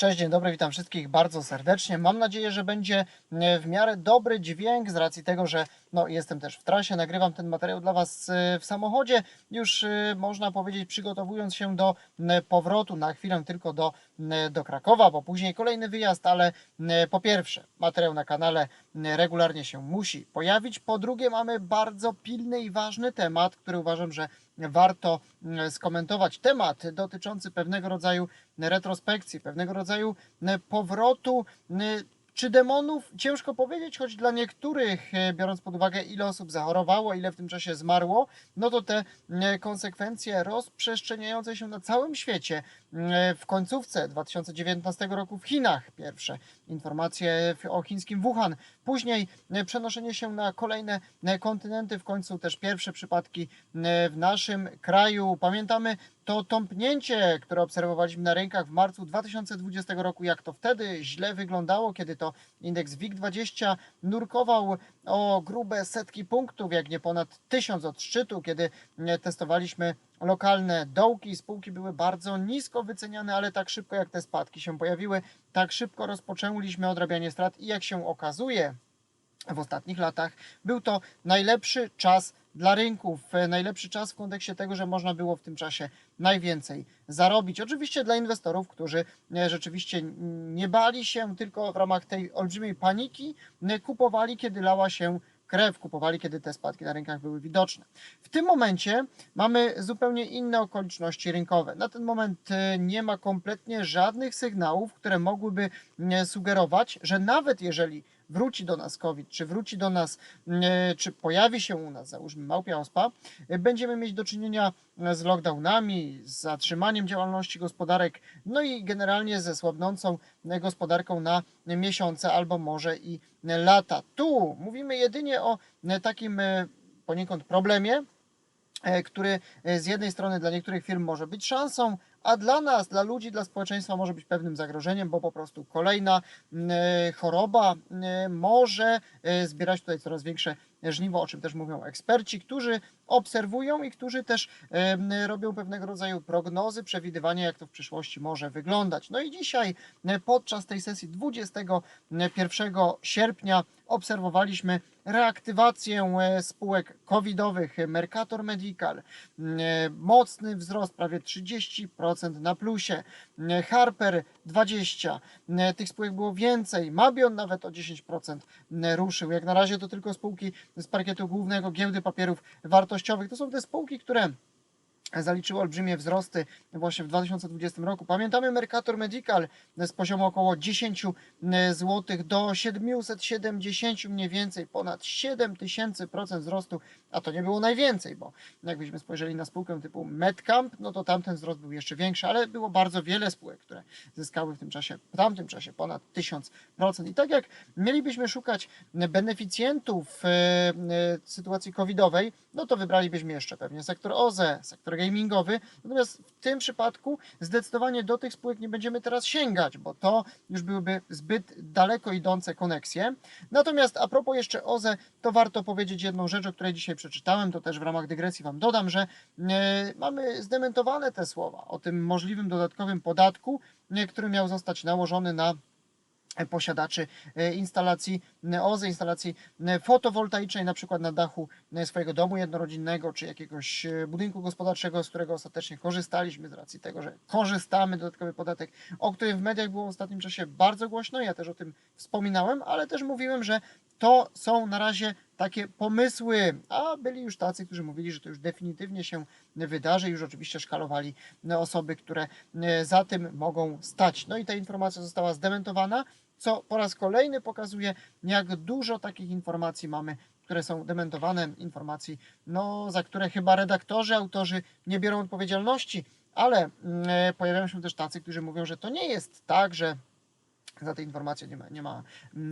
Cześć, dzień dobry, witam wszystkich bardzo serdecznie. Mam nadzieję, że będzie e, w miarę dobry dźwięk z racji tego, że no, jestem też w trasie, nagrywam ten materiał dla Was e, w samochodzie. Już e, można powiedzieć, przygotowując się do e, powrotu na chwilę tylko do, do Krakowa, bo później kolejny wyjazd, ale po pierwsze, materiał na kanale regularnie się musi pojawić. Po drugie, mamy bardzo pilny i ważny temat, który uważam, że warto skomentować. Temat dotyczący pewnego rodzaju retrospekcji, pewnego rodzaju powrotu czy demonów, ciężko powiedzieć, choć dla niektórych, e, biorąc pod uwagę ile osób zachorowało, ile w tym czasie zmarło, no to te e, konsekwencje rozprzestrzeniające się na całym świecie. E, w końcówce 2019 roku w Chinach pierwsze informacje o chińskim Wuhan, później przenoszenie się na kolejne kontynenty, w końcu też pierwsze przypadki w naszym kraju. Pamiętamy to tąpnięcie, które obserwowaliśmy na rynkach w marcu 2020 roku, jak to wtedy źle wyglądało, kiedy to indeks WIG20 nurkował o grube setki punktów, jak nie ponad tysiąc od szczytu, kiedy e, testowaliśmy lokalne dołki, spółki były bardzo nisko wyceniane, ale tak szybko jak te spadki się pojawiły, tak szybko rozpoczęliśmy odrabianie strat i jak się okazuje, w ostatnich latach był to najlepszy czas dla rynków, e, najlepszy czas w kontekście tego, że można było w tym czasie najwięcej zarobić. Oczywiście dla inwestorów, którzy e, rzeczywiście nie bali się, tylko w ramach tej olbrzymiej paniki kupowali, kiedy lała się krew, kupowali, kiedy te spadki na rynkach były widoczne. W tym momencie mamy zupełnie inne okoliczności rynkowe. Na ten moment e, nie ma kompletnie żadnych sygnałów, które mogłyby sugerować, że nawet jeżeli wróci do nas COVID, czy wróci do nas, e, czy pojawi się u nas, załóżmy małpia ospa, e, będziemy mieć do czynienia e, z lockdownami, z zatrzymaniem działalności gospodarek, no i generalnie ze słabnącą gospodarką na miesiące albo może i lata. Tu mówimy jedynie o takim poniekąd problemie, który z jednej strony dla niektórych firm może być szansą, a dla nas, dla ludzi, dla społeczeństwa może być pewnym zagrożeniem, bo po prostu kolejna e, choroba m, może e, zbierać tutaj coraz większe żniwo, o czym też mówią eksperci, którzy obserwują i którzy też robią pewnego rodzaju prognozy, przewidywania, jak to w przyszłości może wyglądać. No i dzisiaj e, podczas tej sesji 21 sierpnia obserwowaliśmy reaktywację e, spółek covidowych Mercator Medical, e, mocny wzrost prawie 30% na plusie, e, Harper 20%, e, tych spółek było więcej, Mabion nawet o 10% ruszył. Jak na razie to tylko spółki z parkietu głównego giełdy papierów wartościowych. To są te spółki, które zaliczyły olbrzymie wzrosty właśnie w 2020 roku. Pamiętamy Mercator Medical z poziomu około 10 zł do 770 mniej więcej, ponad 7000% wzrostu, a to nie było najwięcej, bo jakbyśmy spojrzeli na spółkę typu Medcamp, no to tamten wzrost był jeszcze większy, ale było bardzo wiele spółek, które zyskały w tym czasie, w tamtym czasie ponad 1000%. I tak jak mielibyśmy szukać beneficjentów e, e, sytuacji covidowej, no to wybralibyśmy jeszcze pewnie sektor OZE, sektor gamingowy, natomiast w tym przypadku zdecydowanie do tych spółek nie będziemy teraz sięgać, bo to już byłyby zbyt daleko idące koneksje. Natomiast a propos jeszcze OZE, to warto powiedzieć jedną rzecz, o której dzisiaj przeczytałem, to też w ramach dygresji Wam dodam, że e, mamy zdementowane te słowa o tym możliwym dodatkowym podatku, e, który miał zostać nałożony na posiadaczy e, instalacji e, OZE, instalacji e, fotowoltaicznej, na przykład na dachu e, swojego domu jednorodzinnego, czy jakiegoś e, budynku gospodarczego, z którego ostatecznie korzystaliśmy z racji tego, że korzystamy, dodatkowy podatek, o którym w mediach było w ostatnim czasie bardzo głośno, ja też o tym wspominałem, ale też mówiłem, że to są na razie takie pomysły, a byli już tacy, którzy mówili, że to już definitywnie się wydarzy, już oczywiście szkalowali e, osoby, które e, za tym mogą stać. No i ta informacja została zdementowana, co po raz kolejny pokazuje, jak dużo takich informacji mamy, które są dementowane, informacji, no, za które chyba redaktorzy, autorzy nie biorą odpowiedzialności, ale e, pojawiają się też tacy, którzy mówią, że to nie jest tak, że za te informacje nie ma, nie ma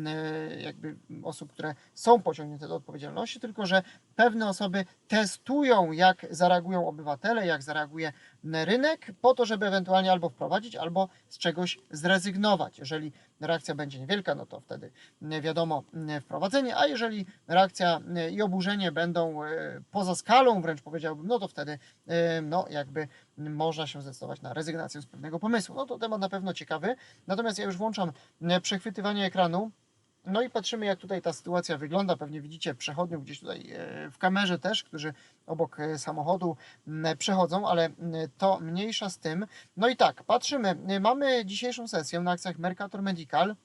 e, jakby osób, które są pociągnięte do odpowiedzialności, tylko że pewne osoby testują, jak zareagują obywatele, jak zareaguje rynek, po to, żeby ewentualnie albo wprowadzić, albo z czegoś zrezygnować. Jeżeli reakcja będzie niewielka, no to wtedy wiadomo wprowadzenie, a jeżeli reakcja i oburzenie będą e, poza skalą, wręcz powiedziałbym, no to wtedy e, no jakby można się zdecydować na rezygnację z pewnego pomysłu. No to temat na pewno ciekawy. Natomiast ja już włączam przechwytywanie ekranu. No i patrzymy, jak tutaj ta sytuacja wygląda. Pewnie widzicie przechodniów gdzieś tutaj e, w kamerze też, którzy obok e, samochodu m, przechodzą, ale to mniejsza z tym. No i tak, patrzymy. E, Mamy dzisiejszą sesję na akcjach Mercator Medical.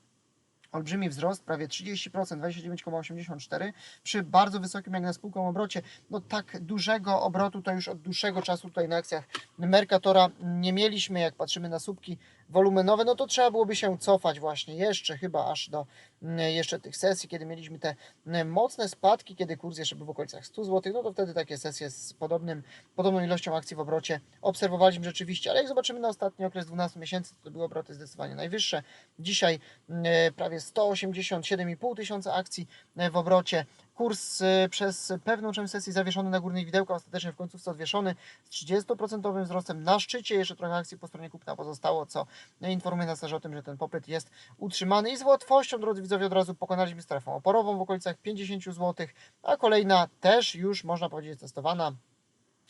Olbrzymi wzrost, prawie 30%, 29,84 przy bardzo wysokim jak na spółkę obrocie. No tak dużego obrotu to już od dłuższego czasu tutaj na akcjach Mercatora nie mieliśmy. Jak patrzymy na słupki wolumenowe, no to trzeba byłoby się cofać właśnie jeszcze chyba aż do mm, jeszcze tych sesji, kiedy mieliśmy te mm, mocne spadki, kiedy kurs jeszcze był w okolicach 100 zł, no to wtedy takie sesje z podobnym, podobną ilością akcji w obrocie obserwowaliśmy rzeczywiście, ale jak zobaczymy na ostatni okres 12 miesięcy, to były obroty zdecydowanie najwyższe. Dzisiaj mm, prawie 187,5 tysiąca akcji e, w obrocie. Kurs e, przez pewną część sesji zawieszony na górnych widełkach, ostatecznie w końcówce odwieszony z 30% wzrostem na szczycie. Jeszcze trochę akcji po stronie kupna pozostało, co informuje nas też o tym, że ten popyt jest utrzymany i z łatwością, drodzy widzowie, od razu pokonaliśmy strefę oporową w okolicach 50 zł, a kolejna też już można powiedzieć testowana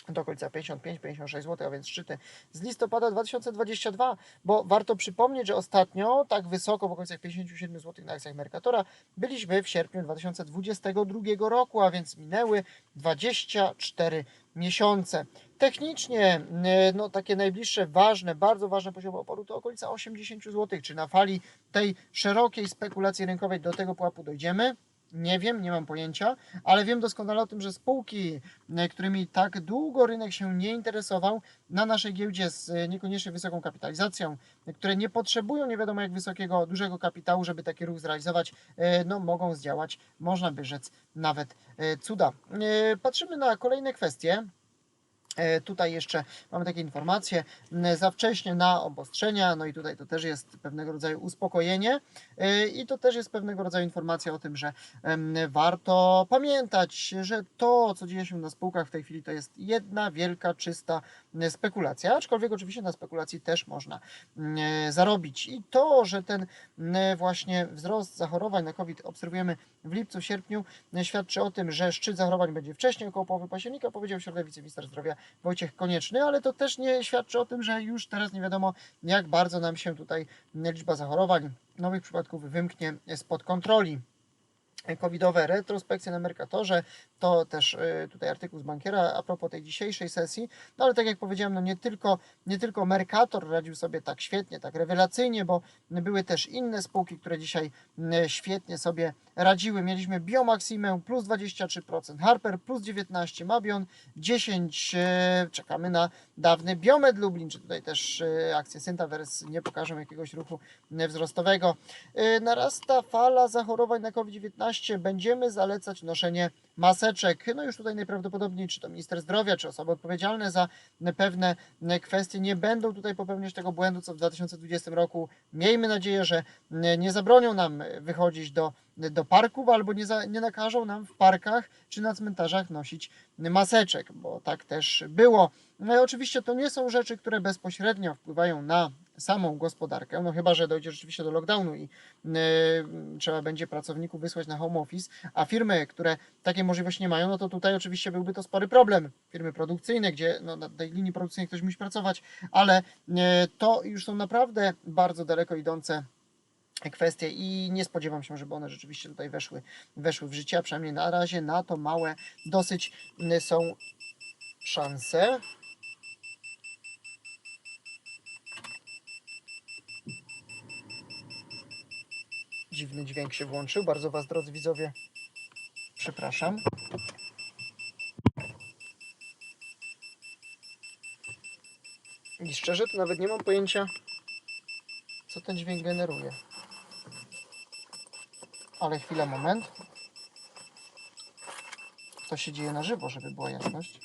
do okolica 55-56 zł, a więc szczyty z listopada 2022, bo warto przypomnieć, że ostatnio tak wysoko w okolicach 57 zł na akcjach Mercatora byliśmy w sierpniu 2022 roku, a więc minęły 24 miesiące. Technicznie, y, no takie najbliższe, ważne, bardzo ważne poziomy oporu to okolica 80 zł. Czy na fali tej szerokiej spekulacji rynkowej do tego pułapu dojdziemy? Nie wiem, nie mam pojęcia, ale wiem doskonale o tym, że spółki, y, którymi tak długo rynek się nie interesował, na naszej giełdzie z y, niekoniecznie wysoką kapitalizacją, które nie potrzebują nie wiadomo jak wysokiego, dużego kapitału, żeby taki ruch zrealizować, y, no mogą zdziałać, można by rzec, nawet cuda. Patrzymy na kolejne kwestie. E, Tutaj jeszcze mamy takie informacje, za wcześnie na obostrzenia, no i tutaj to też jest pewnego rodzaju uspokojenie. E, i to też jest pewnego rodzaju informacja o tym, że warto pamiętać, że to, co dzieje się na spółkach w tej chwili, to jest jedna wielka, czysta spekulacja, aczkolwiek oczywiście na spekulacji też można zarobić. I to, że ten właśnie wzrost zachorowań na COVID obserwujemy w lipcu, sierpniu, świadczy o tym, że szczyt zachorowań będzie wcześniej, około połowy października, powiedział środę wiceminister zdrowia Wojciech Konieczny, ale to też nie świadczy o tym, że już teraz nie wiadomo, jak bardzo nam się tutaj liczba zachorowań, nowych przypadków wymknie spod kontroli. Covidowe retrospekcje na Mercatorze, to też y, tutaj artykuł z bankiera a propos tej dzisiejszej sesji, no ale tak jak powiedziałem, no nie tylko, nie tylko Mercator radził sobie tak świetnie, tak rewelacyjnie, bo były też inne spółki, które dzisiaj y, świetnie sobie radziły. Mieliśmy Biomaximę plus 23%, Harper plus 19%, Mabion 10%, y, czekamy na dawny Biomed Lublin, czy tutaj też akcje Syntavers nie pokażą jakiegoś ruchu wzrostowego. Narasta fala zachorowań na COVID-19, będziemy zalecać noszenie maseczek. No już tutaj najprawdopodobniej, czy to minister zdrowia, czy osoby odpowiedzialne za pewne kwestie nie będą tutaj popełniać tego błędu, co w 2020 roku. Miejmy nadzieję, że nie zabronią nam wychodzić do, do parków, albo nie, za, nie nakażą nam w parkach czy na cmentarzach nosić maseczek, bo tak też było. No i oczywiście to nie są rzeczy, które bezpośrednio wpływają na samą gospodarkę, no chyba, że dojdzie rzeczywiście do lockdownu i yy, trzeba będzie pracowników wysłać na home office, a firmy, które takiej możliwości nie mają, no to tutaj oczywiście byłby to spory problem. Firmy produkcyjne, gdzie no, na tej linii produkcyjnej ktoś musi pracować, ale yy, to już są naprawdę bardzo daleko idące kwestie i nie spodziewam się, żeby one rzeczywiście tutaj weszły, weszły w życie, a przynajmniej na razie na to małe dosyć są szanse. Dziwny dźwięk się włączył. Bardzo Was, drodzy widzowie, przepraszam. I szczerze, to nawet nie mam pojęcia, co ten dźwięk generuje. Ale chwila, moment. To się dzieje na żywo, żeby była jasność.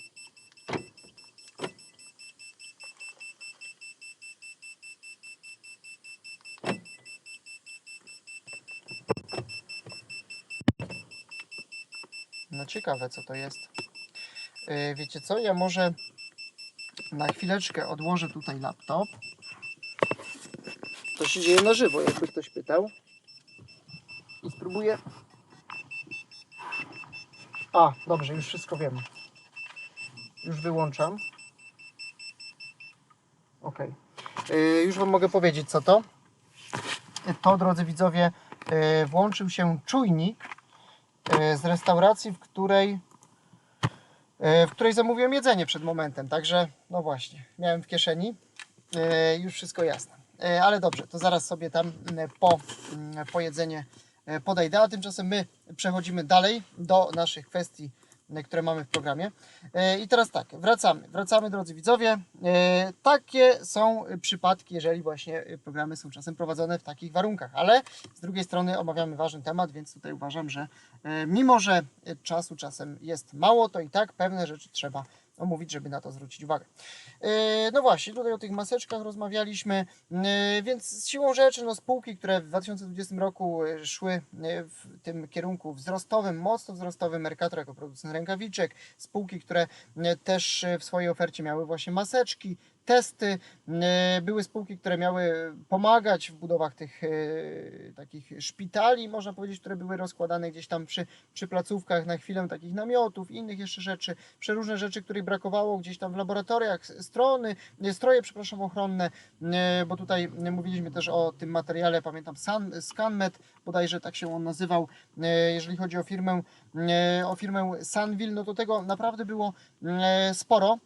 No ciekawe co to jest. Yy, wiecie co, ja może na chwileczkę odłożę tutaj laptop. To się dzieje na żywo, jakby ktoś pytał. Spróbuję. A, dobrze, już wszystko wiem. Już wyłączam. Ok. już Wam mogę powiedzieć, co to. To, drodzy widzowie, yy, włączył się czujnik yy, z restauracji, w której yy, w której zamówiłem jedzenie przed momentem. Także, no właśnie, miałem w kieszeni. Już wszystko jasne. Ale dobrze, to zaraz sobie tam po, po jedzenie yy, podejdę. A tymczasem my przechodzimy dalej do naszych kwestii, yy, które mamy w programie. Yy, I teraz tak, wracamy. Wracamy, drodzy widzowie. Takie są przypadki, jeżeli właśnie programy są czasem prowadzone w takich warunkach. Ale z drugiej strony omawiamy ważny temat, więc tutaj uważam, że mimo, że czasu czasem jest mało, to i tak pewne rzeczy trzeba omówić, żeby na to zwrócić uwagę. Yy, No właśnie, tutaj o tych maseczkach rozmawialiśmy, yy, więc siłą rzeczy no, spółki, które w 2020 roku yy, szły w tym kierunku wzrostowym, mocno wzrostowym, Mercator jako producent rękawiczek, spółki, które też w swojej ofercie miały właśnie maseczki, testy, yy, były spółki, które miały pomagać w budowach tych yy, takich szpitali, można powiedzieć, które były rozkładane gdzieś tam przy, przy placówkach na chwilę takich namiotów, innych jeszcze rzeczy, przeróżne rzeczy, których brakowało gdzieś tam w laboratoriach, strony, nie, stroje, przepraszam, ochronne, bo tutaj mówiliśmy też o tym materiale, pamiętam, San, ScanMed, bodajże tak się on nazywał, jeżeli chodzi o firmę, o firmę Sanville, no to tego naprawdę było sporo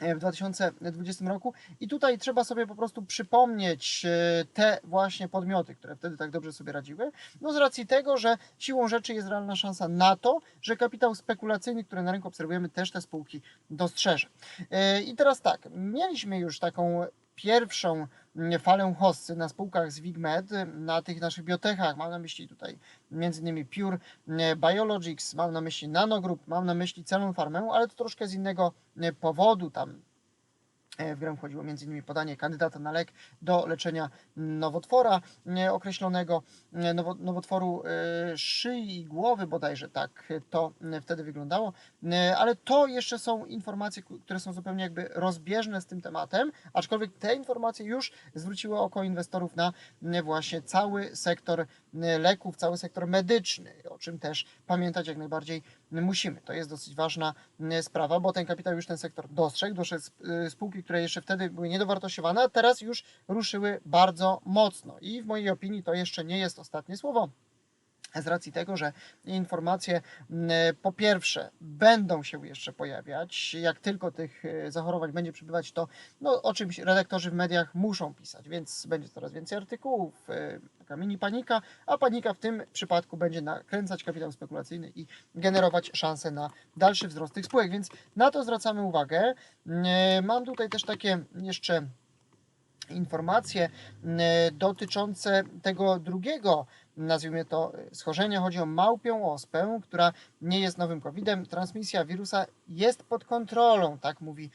w 2020 roku. I tutaj trzeba sobie po prostu przypomnieć e, te właśnie podmioty, które wtedy tak dobrze sobie radziły. No z racji tego, że siłą rzeczy jest realna szansa na to, że kapitał spekulacyjny, który na rynku obserwujemy, też te spółki dostrzeże. E, I teraz tak, mieliśmy już taką pierwszą falę hossy na spółkach z WIGMED, na tych naszych biotechach, mam na myśli tutaj m.in. Pure mm, Biologics, mam na myśli Nanogroup, mam na myśli Celon Farmę, ale to troszkę z innego mm, powodu, tam e, w grę wchodziło m.in. podanie kandydata na lek do leczenia nowotwora e, określonego, e, nowo, nowotworu e, szyi i głowy bodajże, tak to e, wtedy wyglądało. E, Ale to jeszcze są informacje, które są zupełnie jakby rozbieżne z tym tematem, aczkolwiek te informacje już zwróciły oko inwestorów na e, właśnie cały sektor e, leków, cały sektor medyczny, o czym też pamiętać jak najbardziej musimy. To jest dosyć ważna sprawa, bo ten kapitał już ten sektor dostrzegł, dostrzegł e, spółki, które jeszcze wtedy były niedowartościowane, a teraz już ruszyły bardzo mocno. I w mojej opinii to jeszcze nie jest ostatnie słowo z racji tego, że informacje m, po pierwsze będą się jeszcze pojawiać, jak tylko tych e, zachorowań będzie przybywać, to no, o czymś redaktorzy w mediach muszą pisać, więc będzie coraz więcej artykułów, e, taka mini panika, a panika w tym przypadku będzie nakręcać kapitał spekulacyjny i generować szanse na dalszy wzrost tych spółek, więc na to zwracamy uwagę. E, Mam tutaj też takie jeszcze informacje m, dotyczące tego drugiego, nazwijmy to, schorzenia. Chodzi o małpią ospę, która nie jest nowym COVID-em. Transmisja wirusa jest pod kontrolą, tak mówi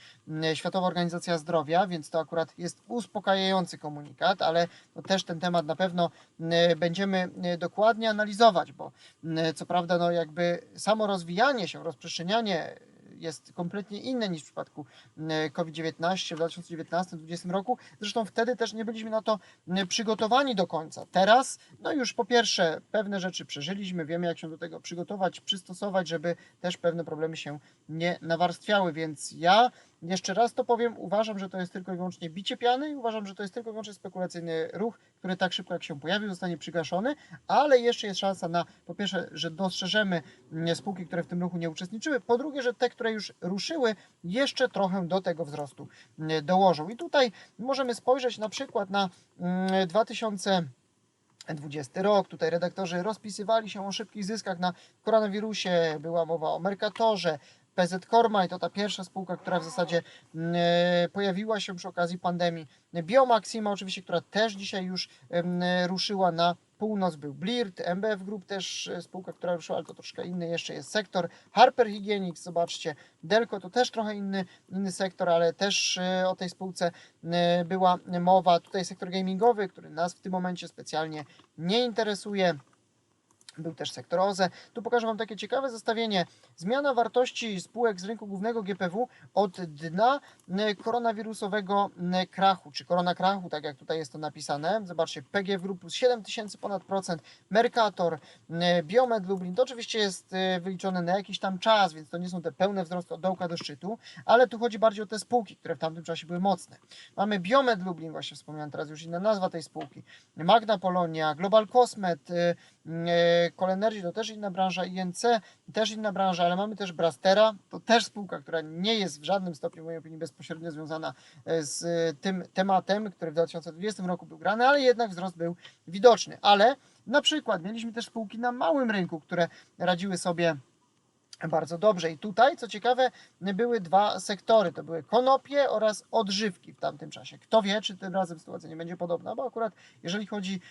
Światowa Organizacja Zdrowia, więc to akurat jest uspokajający komunikat, ale no też ten temat na pewno będziemy dokładnie analizować, bo co prawda no jakby samo rozwijanie się, rozprzestrzenianie jest kompletnie inne niż w przypadku m, COVID-19 w 2019-2020 roku. Zresztą wtedy też nie byliśmy na to m, przygotowani do końca. Teraz, no już po pierwsze, pewne rzeczy przeżyliśmy, wiemy jak się do tego przygotować, przystosować, żeby też pewne problemy się nie nawarstwiały, więc ja jeszcze raz to powiem, uważam, że to jest tylko i wyłącznie bicie piany uważam, że to jest tylko i wyłącznie spekulacyjny ruch, który tak szybko jak się pojawił, zostanie przygaszony, ale jeszcze jest szansa na, po pierwsze, że dostrzeżemy mm, spółki, które w tym ruchu nie uczestniczyły, po drugie, że te, które już ruszyły, jeszcze trochę do tego wzrostu mm, dołożą. I tutaj możemy spojrzeć na przykład na mm, 2000 20 rok. Tutaj redaktorzy rozpisywali się o szybkich zyskach na koronawirusie. Była mowa o Mercatorze, PZ Kormaj to ta pierwsza spółka, która w zasadzie mm, e, pojawiła się przy okazji pandemii. Biomaxima oczywiście, która też dzisiaj już em, ruszyła na północ, był Blirt, MBF Group też e, spółka, która ruszyła, ale to troszkę inny jeszcze jest sektor. Harper Hygienics, zobaczcie, Delco to też trochę inny, inny sektor, ale też e, o tej spółce e, była mowa. Tutaj sektor gamingowy, który nas w tym momencie specjalnie nie interesuje. Był też sektor OZE. Tu pokażę Wam takie ciekawe zestawienie. Zmiana wartości spółek z rynku głównego GPW od dna n, koronawirusowego n, krachu, czy korona krachu, tak jak tutaj jest to napisane. Zobaczcie, PGF Group plus 7 tysięcy ponad procent, Mercator, n, Biomed Lublin. To oczywiście jest e, wyliczone na jakiś tam czas, więc to nie są te pełne wzrosty od dołka do szczytu, ale tu chodzi bardziej o te spółki, które w tamtym czasie były mocne. Mamy Biomed Lublin, właśnie wspomniałem teraz już inna nazwa tej spółki, Magna Polonia, Global Cosmet, y, y, Colenergy to też inna branża, INC też inna branża, ale mamy też Brastera, to też spółka, która nie jest w żadnym stopniu w mojej opinii bezpośrednio związana e, z y, tym tematem, który w 2020 roku był grany, ale jednak wzrost był widoczny. Ale na przykład mieliśmy też spółki na małym rynku, które radziły sobie bardzo dobrze. I tutaj, co ciekawe, były dwa sektory. To były konopie oraz odżywki w tamtym czasie. Kto wie, czy tym razem sytuacja nie będzie podobna, bo akurat jeżeli chodzi,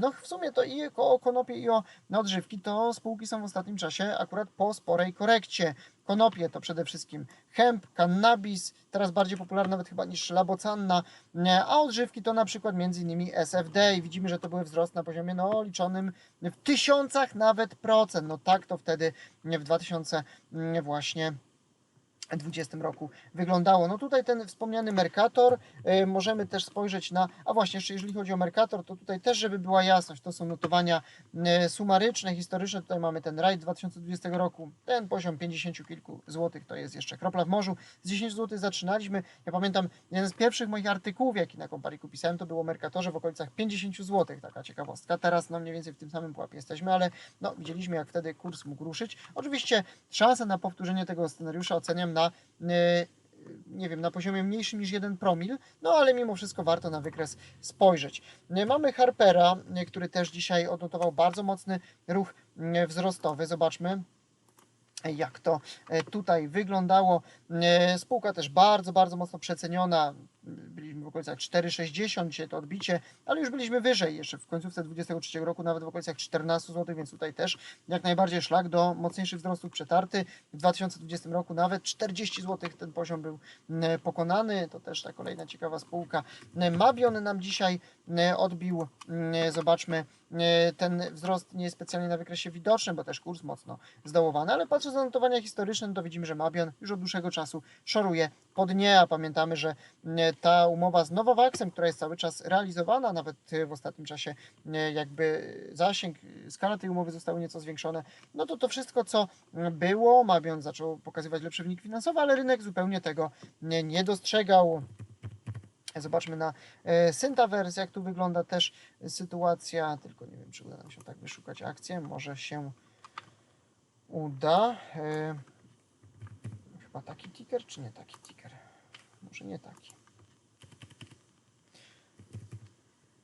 no w sumie to i o konopie i o odżywki, to spółki są w ostatnim czasie akurat po sporej korekcie. Konopie to przede wszystkim hemp, cannabis, teraz bardziej popularna nawet chyba niż labocanna, a odżywki to na przykład między innymi SFD i widzimy, że to były wzrost na poziomie no, liczonym w tysiącach nawet procent. No tak to wtedy w 2000 właśnie 2020 roku wyglądało. No tutaj ten wspomniany Mercator, y, możemy też spojrzeć na, a właśnie jeszcze jeżeli chodzi o Mercator, to tutaj też, żeby była jasność, to są notowania y, sumaryczne, historyczne, tutaj mamy ten rajd 2020 roku, ten poziom 50 kilku złotych, to jest jeszcze kropla w morzu, z 10 zł zaczynaliśmy, ja pamiętam, jeden z pierwszych moich artykułów, jaki na Kompariku pisałem, to było o Mercatorze w okolicach 50 zł, taka ciekawostka, teraz no mniej więcej w tym samym pułapie jesteśmy, ale no widzieliśmy jak wtedy kurs mógł ruszyć, oczywiście szanse na powtórzenie tego scenariusza oceniam na nie wiem, na poziomie mniejszym niż 1 promil, no ale mimo wszystko warto na wykres spojrzeć. Mamy Harpera, który też dzisiaj odnotował bardzo mocny ruch wzrostowy. Zobaczmy, jak to tutaj wyglądało. Spółka też bardzo, bardzo mocno przeceniona okolicach 4,60, dzisiaj to odbicie, ale już byliśmy wyżej, jeszcze w końcówce 2023 roku, nawet w okolicach 14 zł, więc tutaj też jak najbardziej szlak do mocniejszych wzrostów przetarty. W 2020 roku nawet 40 zł ten poziom był pokonany, to też ta kolejna ciekawa spółka. Mabion nam dzisiaj odbił, zobaczmy, ten wzrost nie jest specjalnie na wykresie widoczny, bo też kurs mocno zdołowany, ale patrząc na notowania historyczne, no to widzimy, że Mabion już od dłuższego czasu szoruje pod nie, a pamiętamy, że ta umowa z Nowowaxem, która jest cały czas realizowana, nawet w ostatnim czasie jakby zasięg, skala tej umowy zostały nieco zwiększone, no to to wszystko, co było, Mabion zaczął pokazywać lepszy wynik finansowy, ale rynek zupełnie tego nie dostrzegał. Zobaczmy na Syntaverse, jak tu wygląda też sytuacja, tylko nie wiem, czy uda nam się tak wyszukać akcję, może się uda. Chyba taki ticker, czy nie taki ticker? Może nie taki.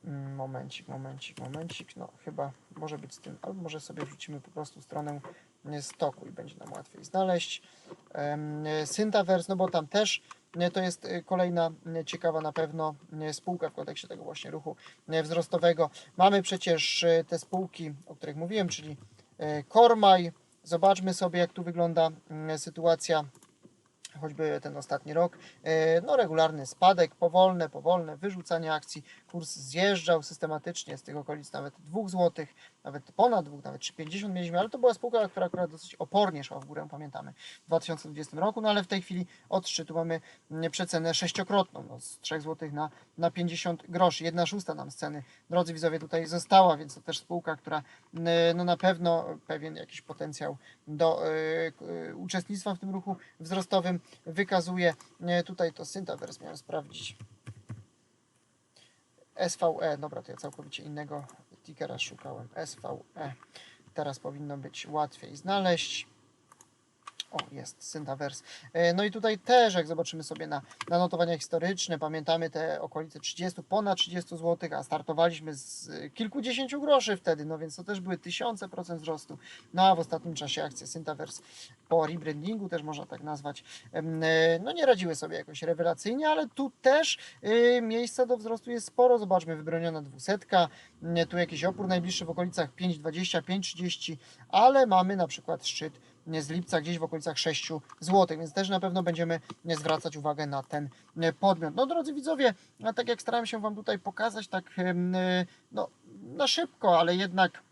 Mm, Momencik, momencik, momencik. No chyba może być z tym, albo może sobie wrzucimy po prostu stronę stoku i będzie nam łatwiej znaleźć. Syntaverse, no bo tam też to jest kolejna ciekawa na pewno spółka w kontekście tego właśnie ruchu wzrostowego. Mamy przecież te spółki, o których mówiłem, czyli Kormaj. Zobaczmy sobie, jak tu wygląda sytuacja choćby ten ostatni rok, no regularny spadek, powolne, powolne wyrzucanie akcji, kurs zjeżdżał systematycznie z tych okolic nawet 2 zł, nawet ponad 2, nawet 3,50 mieliśmy, ale to była spółka, która akurat dosyć opornie szła w górę, pamiętamy, w 2020 roku, no ale w tej chwili od szczytu mamy przecenę sześciokrotną, no, z 3 zł na, na 50 groszy, jedna szósta nam z ceny, drodzy widzowie, tutaj została, więc to też spółka, która no na pewno pewien jakiś potencjał do y, uczestnictwa w tym ruchu wzrostowym wykazuje. Tutaj to Syntaverse miałem sprawdzić. SVE, dobra, to ja całkowicie innego tickera szukałem. SVE. Teraz powinno być łatwiej znaleźć. O, jest Syntaverse. No i tutaj też, jak zobaczymy sobie na, na notowania historyczne, pamiętamy te okolice 30, ponad 30 zł, a startowaliśmy z kilkudziesięciu groszy wtedy, no więc to też były tysiące procent wzrostu. No a w ostatnim czasie akcje Syntaverse po rebrandingu, też można tak nazwać, no nie radziły sobie jakoś rewelacyjnie, ale tu też miejsca do wzrostu jest sporo. Zobaczmy, wybroniona dwusetka, tu jakiś opór najbliższy w okolicach 5,20, 5,30, ale mamy na przykład szczyt z lipca gdzieś w okolicach 6 zł, więc też na pewno będziemy zwracać uwagę na ten podmiot. No drodzy widzowie, tak jak starałem się Wam tutaj pokazać, tak no, na szybko, ale jednak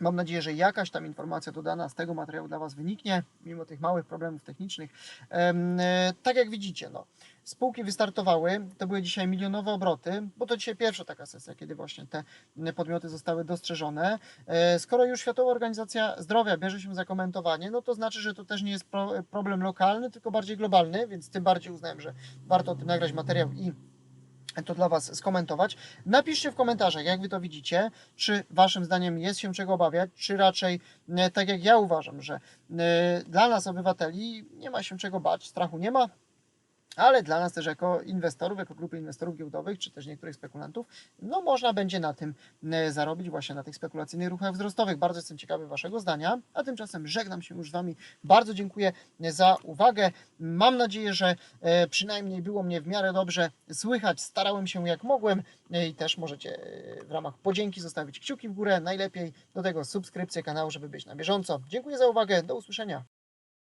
Mam nadzieję, że jakaś tam informacja dodana z tego materiału dla Was wyniknie, mimo tych małych problemów technicznych. E, Tak jak widzicie, no, spółki wystartowały, to były dzisiaj milionowe obroty, bo to dzisiaj pierwsza taka sesja, kiedy właśnie te podmioty zostały dostrzeżone. E, Skoro już Światowa Organizacja Zdrowia bierze się za komentowanie, no to znaczy, że to też nie jest pro, problem lokalny, tylko bardziej globalny, więc tym bardziej uznałem, że warto o tym nagrać materiał i to dla Was skomentować. Napiszcie w komentarzach, jak Wy to widzicie, czy Waszym zdaniem jest się czego obawiać, czy raczej, e, tak jak ja uważam, że e, dla nas, obywateli, nie ma się czego bać, strachu nie ma, ale dla nas też jako inwestorów, jako grupy inwestorów giełdowych, czy też niektórych spekulantów, no można będzie na tym e, zarobić, właśnie na tych spekulacyjnych ruchach wzrostowych. Bardzo jestem ciekawy Waszego zdania, a tymczasem żegnam się już z Wami. Bardzo dziękuję za uwagę. Mam nadzieję, że e, przynajmniej było mnie w miarę dobrze słychać. Starałem się jak mogłem e, i też możecie e, w ramach podzięki zostawić kciuki w górę. Najlepiej do tego subskrypcję kanału, żeby być na bieżąco. Dziękuję za uwagę. Do usłyszenia.